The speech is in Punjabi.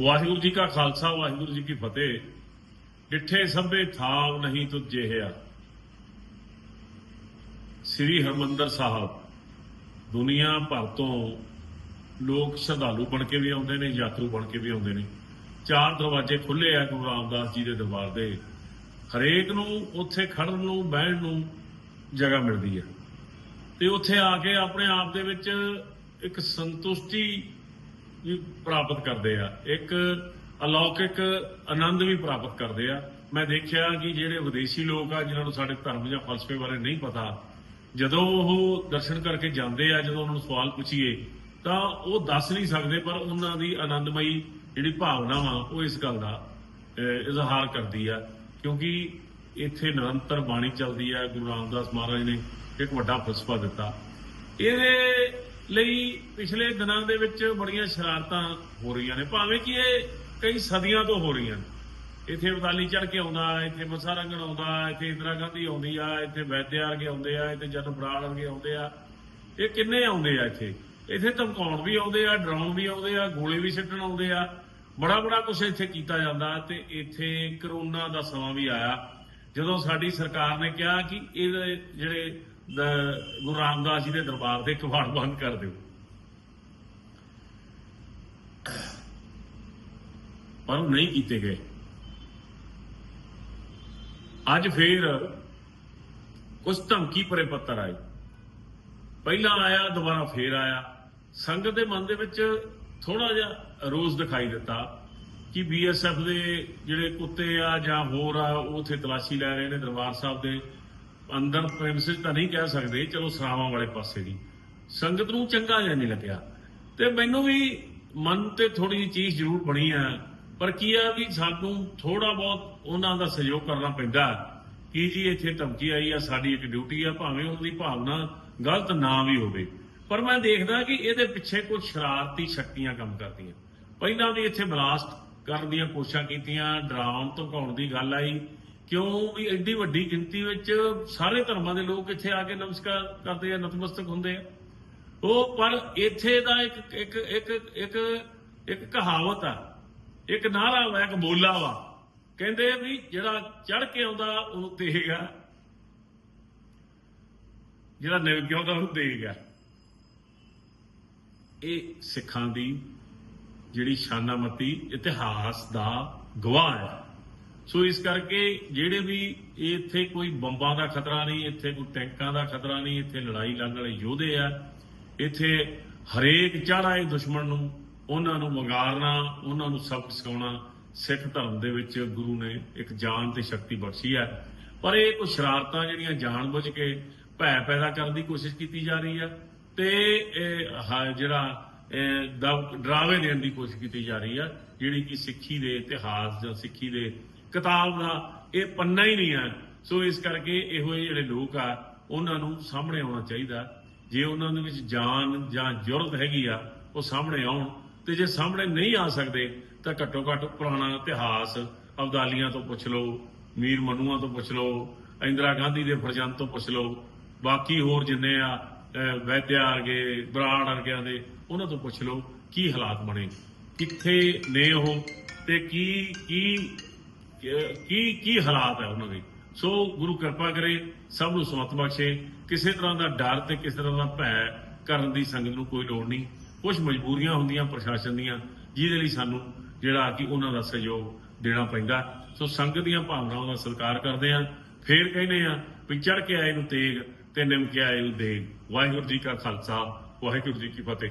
ਵਾਹਿਗੁਰੂ ਜੀ ਕਾ ਖਾਲਸਾ, ਵਾਹਿਗੁਰੂ ਜੀ ਕੀ ਫਤਿਹ। ਡਿੱਠੇ ਸਭੇ ਥਾਵ ਨਹੀਂ ਤੁਝੇ ਹੈ ਸ੍ਰੀ ਹਰਮੰਦਰ ਸਾਹਿਬ, ਦੁਨੀਆ ਭਰ ਤੋਂ ਲੋਕ ਸ਼ਰਧਾਲੂ ਬਣ ਕੇ ਵੀ ਆਉਂਦੇ ਨੇ, ਯਾਤਰੂ ਬਣ ਕੇ ਵੀ ਆਉਂਦੇ ਨੇ। ਚਾਰ ਦਰਵਾਜ਼ੇ ਖੁੱਲੇ ਆ ਗੁਰੂ ਰਾਮਦਾਸ ਜੀ ਦੇ ਦਰਬਾਰ ਦੇ। ਹਰੇਕ ਨੂੰ ਉੱਥੇ ਖੜਨ ਨੂੰ, ਬਹਿਣ ਨੂੰ ਜਗ੍ਹਾ ਮਿਲਦੀ ਹੈ ਤੇ ਉੱਥੇ ਆ ਕੇ ਆਪਣੇ ਆਪ ਦੇ ਵਿੱਚ ਇੱਕ ਸੰਤੁਸ਼ਟੀ ਵੀ ਪ੍ਰਾਪਤ ਕਰਦੇ ਆ। ਇੱਕ ਅਲੌਕਿਕ ਆਨੰਦ ਵੀ ਪ੍ਰਾਪਤ ਕਰਦੇ ਆ। ਮੈਂ ਦੇਖਿਆ ਕਿ ਜਿਹੜੇ ਵਿਦੇਸ਼ੀ ਲੋਕ ਆ, ਜਿਨ੍ਹਾਂ ਨੂੰ ਸਾਡੇ ਧਰਮ ਜਾਂ ਫਲਸਫੇ ਬਾਰੇ ਨਹੀਂ ਪਤਾ, ਜਦੋਂ ਉਹ ਦਰਸ਼ਨ ਕਰਕੇ ਜਾਂਦੇ ਆ, ਜਦੋਂ ਉਹਨਾਂ ਨੂੰ ਸਵਾਲ ਪੁੱਛੀਏ, ਤਾਂ ਉਹ ਦੱਸ ਨਹੀਂ ਸਕਦੇ, ਪਰ ਉਹਨਾਂ ਦੀ ਆਨੰਦਮਈ ਜਿਹੜੀ ਭਾਵਨਾ ਵਾ, ਉਹ ਇਸ ਗੱਲ ਦਾ ਇਜ਼ਹਾਰ ਕਰਦੀ ਆ। ਕਿਉਂਕਿ ਇੱਥੇ ਨਿਰੰਤਰ ਬਾਣੀ ਚੱਲਦੀ ਆ। ਗੁਰੂ ਰਾਮਦਾਸ ਮਹਾਰਾਜ ਨੇ ਇੱਕ ਵੱਡਾ ਫਲਸਫਾ ਦਿੱਤਾ। ਇਹਦੇ ਲਈ ਪਿਛਲੇ ਦਿਨਾਂ ਦੇ ਵਿੱਚ ਬੜੀਆਂ ਸ਼ਰਾਰਤਾਂ ਹੋ ਰਹੀਆਂ ਨੇ। ਭਾਵੇਂ ਕਿ ਇਹ ਕਈ ਸਦੀਆਂ ਤੋਂ ਹੋ ਰਹੀਆਂ ਨੇ। ਇੱਥੇ ਵਦਾਲੀ ਚੜ ਕੇ ਆਉਂਦਾ, ਇੱਥੇ ਮਸਾ ਆਉਂਦਾ, ਇੱਥੇ ਇੰਦਰਾ ਗਾਂਧੀ ਆਉਂਦੀ ਆ, ਇੱਥੇ ਵੈਦਿਆ ਵਰਗੇ ਆਉਂਦੇ ਆ, ਇੱਥੇ ਜਨ ਬਰਾੜ ਵਰਗੇ ਆਉਂਦੇ ਆ। ਇਹ ਕਿੰਨੇ ਆਉਂਦੇ ਆ ਇੱਥੇ? ਇੱਥੇ ਧਮਕਾਉਣ ਵੀ ਆਉਂਦੇ ਆ, ਡਰਾਉਣ ਵੀ ਆਉਂਦੇ ਆ, ਗੋਲੇ ਵੀ ਸਿੱਟਣ ਆਉਂਦੇ ਆ। ਬੜਾ ਬੜਾ ਕੁਝ ਇੱਥੇ ਕੀਤਾ ਜਾਂਦਾ ਤੇ ਇੱਥੇ ਕਰੋਨਾ ਦਾ ਸਮਾਂ ਵੀ ਆਇਆ। ਜਦੋਂ ਸਾਡੀ ਸਰਕਾਰ ਨੇ ਕਿਹਾ ਕਿ ਇਹਦੇ ਜਿਹੜੇ ਗੁਰੂ ਰਾਮਦਾਸ ਜੀ ਦੇ ਦਰਬਾਰ ਦੇ ਕਵਾੜ ਬੰਦ ਕਰ ਦਿਓ। ਪਰ ਉਹ ਨਹੀਂ ਕੀਤੇ ਗਏ। ਅੱਜ ਫੇਰ ਕੁਝ ਧਮਕੀ ਪਰੇ ਪੱਤਰ ਆਏ। ਪਹਿਲਾਂ ਆਇਆ, ਦੁਬਾਰਾ ਫੇਰ ਆਇਆ। ਸੰਗਤ ਦੇ ਮਨ ਦੇ ਵਿੱਚ ਥੋੜਾ ਜਿਹਾ ਰੋਜ਼ ਦਿਖਾਈ ਦਿੱਤਾ ਕਿ ਬੀਐਸਐਫ ਦੇ ਜਿਹੜੇ ਕੁੱਤੇ ਆ ਜਾਂ ਹੋਰ ਆ, ਉਹ ਉੱਥੇ ਤਲਾਸ਼ੀ ਲੈ ਰਹੇ ਨੇ ਦਰਬਾਰ ਸਾਹਿਬ ਦੇ। ਅੰਦਰ ਪ੍ਰੈਮਿਸਿਸ ਤਾਂ ਨਹੀਂ ਕਹਿ ਸਕਦੇ, ਚਲੋ ਸਰਾਵਾਂ ਵਾਲੇ ਪਾਸੇ ਦੀ ਸੰਗਤ ਨੂੰ ਚੰਗਾ ਜਿਹਾ ਨਹੀਂ ਲੱਗਿਆ। ਤੇ ਮੈਨੂੰ ਵੀ ਮਨ ਤੇ ਥੋੜੀ ਜਿਹੀ ਚੀਜ਼ ਜ਼ਰੂਰ ਬਣੀ ਆ, ਪਰ ਕੀ ਆ ਵੀ ਸਾਨੂੰ ਥੋੜਾ ਬਹੁਤ ਉਹਨਾਂ ਦਾ ਸਹਿਯੋਗ ਕਰਨਾ ਪੈਂਦਾ। ਕਿ ਜੀ ਇੱਥੇ ਧਮਕੀ ਆਈ ਆ, ਸਾਡੀ ਇੱਕ ਡਿਊਟੀ ਆ, ਭਾਵੇਂ ਉਹਨਾਂ ਭਾਵਨਾ ਗਲਤ ਨਾ ਵੀ ਹੋਵੇ। ਪਰ ਮੈਂ ਦੇਖਦਾ ਕਿ ਇਹਦੇ ਪਿੱਛੇ ਕੁਝ ਸ਼ਰਾਰਤੀ ਸ਼ਕਤੀਆਂ ਕੰਮ ਕਰਦੀਆਂ। ਪਹਿਲਾਂ ਵੀ ਇੱਥੇ ਬਲਾਸਟ ਕਰਨ ਦੀਆਂ ਕੋਸ਼ਿਸ਼ਾਂ ਕੀਤੀਆਂ, ਡਰਾਉਣ, ਧਮਕਾਉਣ ਦੀ ਗੱਲ ਆਈ। ਕਿਉਂ ਵੀ ਐਡੀ ਵੱਡੀ ਗਿਣਤੀ ਵਿੱਚ ਸਾਰੇ ਧਰਮਾਂ ਦੇ ਲੋਕ ਇੱਥੇ ਆ ਕੇ ਨਮਸਕਾਰ ਕਰਦੇ ਆ, ਨਤਮਸਤਕ ਹੁੰਦੇ ਆ। ਉਹ ਪਰ ਇੱਥੇ ਦਾ ਇੱਕ ਇੱਕ ਇੱਕ ਇੱਕ ਇੱਕ ਕਹਾਵਤ ਆ, ਇੱਕ ਨਾਰਾ ਵਾ, ਇੱਕ ਬੋਲਾ ਵਾ। ਕਹਿੰਦੇ ਵੀ ਜਿਹੜਾ ਚੜ ਕੇ ਆਉਂਦਾ, ਉਹਨੂੰ ਦੇਗਾ ਜਿਹੜਾ ਨਿਵ ਕੇ ਆਉਂਦਾ, ਉਹਨੂੰ ਦੇਗਾ ਇਹ ਸਿੱਖਾਂ ਦੀ ਜਿਹੜੀ ਸ਼ਾਨਾਮਤੀ ਇਤਿਹਾਸ ਦਾ ਗਵਾਹ ਹੈ ਸੋ ਇਸ ਕਰਕੇ ਜਿਹੜੇ ਵੀ ਇੱਥੇ ਕੋਈ ਬੰਬਾਂ ਦਾ ਖਤਰਾ ਨਹੀਂ, ਇੱਥੇ ਕੋਈ ਟੈਂਕਾਂ ਦਾ ਖਤਰਾ ਨਹੀਂ, ਇੱਥੇ ਲੜਾਈ ਲੜਨ ਵਾਲੇ ਯੋਧੇ ਆ, ਇੱਥੇ ਹਰੇਕ ਚੜ੍ਹਾਏ ਦੁਸ਼ਮਣ ਨੂੰ, ਉਹਨਾਂ ਨੂੰ ਵੰਗਾਰਨਾ, ਉਹਨਾਂ ਨੂੰ ਸਬਕ ਸਿਖਾਉਣਾ, ਸਿੱਖ ਧਰਮ ਦੇ ਵਿੱਚ ਗੁਰੂ ਨੇ ਇੱਕ ਜਾਨ ਤੇ ਸ਼ਕਤੀ ਬਖਸ਼ੀ ਹੈ ਪਰ ਇਹ ਕੁਝ ਸ਼ਰਾਰਤਾਂ ਜਿਹੜੀਆਂ ਜਾਣਬੁੱਝ ਕੇ ਭੈ ਪੈਦਾ ਕਰਨ ਦੀ ਕੋਸ਼ਿਸ਼ ਕੀਤੀ ਜਾ ਰਹੀ ਹੈ ਤੇ ਜਿਹੜਾ ਡਰਾਵੇ ਦੇਣ ਦੀ ਕੋਸ਼ਿਸ਼ ਕੀਤੀ ਜਾ ਰਹੀ ਹੈ ਜਿਹੜੀ ਕਿ ਸਿੱਖੀ ਦੇ ਇਤਿਹਾਸ ਜਾਂ ਸਿੱਖੀ ਦੇ ਕਿਤਾਬ ਦਾ ਇਹ ਪੰਨਾ ਹੀ ਨਹੀਂ ਹੈ। ਸੋ ਇਸ ਕਰਕੇ ਇਹੋ ਜਿਹੇ ਜਿਹੜੇ ਲੋਕ ਆ, ਉਹਨਾਂ ਨੂੰ ਸਾਹਮਣੇ ਆਉਣਾ ਚਾਹੀਦਾ। ਜੇ ਉਹਨਾਂ ਦੇ ਵਿੱਚ ਜਾਨ ਜਾਂ ਜੁਰਤ ਹੈਗੀ ਆ, ਉਹ ਸਾਹਮਣੇ ਆਉਣ। ਤੇ ਜੇ ਸਾਹਮਣੇ ਨਹੀਂ ਆ ਸਕਦੇ, ਤਾਂ ਘੱਟੋ ਘੱਟ ਪੁਰਾਣਾ ਇਤਿਹਾਸ ਅਬਦਾਲੀਆਂ ਤੋਂ ਪੁੱਛ ਲਓ, ਮੀਰ ਮਨੂਆਂ ਤੋਂ ਪੁੱਛ ਲਓ, ਇੰਦਰਾ ਗਾਂਧੀ ਦੇ ਫਰਜ਼ੰਦ ਤੋਂ ਪੁੱਛ ਲਓ, ਬਾਕੀ ਹੋਰ ਜਿੰਨੇ ਆ ਵੈਦਿਆ ਵਰਗੇ, ਬਰਾੜ ਵਰਗਿਆਂ ਦੇ, ਉਹਨਾਂ ਤੋਂ ਪੁੱਛ ਲਓ, ਕੀ ਹਾਲਾਤ ਬਣੇ, ਕਿੱਥੇ ਨੇ ਉਹ ਤੇ ਕੀ ਕੀ ਕੀ ਕੀ ਹਾਲਾਤ ਹੈ ਉਹਨਾਂ ਦੇ? ਸੋ ਗੁਰੂ ਕਿਰਪਾ ਕਰੇ, ਸਭ ਨੂੰ ਸਮਤ ਬਖਸ਼ੇ। ਕਿਸੇ ਤਰ੍ਹਾਂ ਦਾ ਡਰ ਤੇ ਕਿਸੇ ਤਰ੍ਹਾਂ ਦਾ ਭੈ ਕਰਨ ਦੀ ਸੰਗਤ ਨੂੰ ਕੋਈ ਲੋੜ ਨਹੀਂ। ਕੁਝ ਮਜਬੂਰੀਆਂ ਹੁੰਦੀਆਂ ਪ੍ਰਸ਼ਾਸਨ ਦੀਆਂ, ਜਿਹਦੇ ਲਈ ਸਾਨੂੰ ਜਿਹੜਾ ਕਿ ਉਹਨਾਂ ਦਾ ਸਹਿਯੋਗ ਦੇਣਾ ਪੈਂਦਾ। ਸੋ ਸੰਗਤ ਦੀਆਂ ਭਾਵਨਾਵਾਂ ਦਾ ਸਤਿਕਾਰ ਕਰਦੇ ਆ ਫੇਰ ਕਹਿੰਦੇ ਆ ਵੀ ਚੜ ਕੇ ਆਏ ਨੂੰ ਤੇਗ ਤੇ ਨਿਮ ਕੇ ਆਏ ਨੂੰ ਦੇਗ। ਵਾਹਿਗੁਰੂ ਜੀ ਕਾ ਖਾਲਸਾ, ਵਾਹਿਗੁਰੂ ਜੀ ਕੀ ਫਤਿਹ।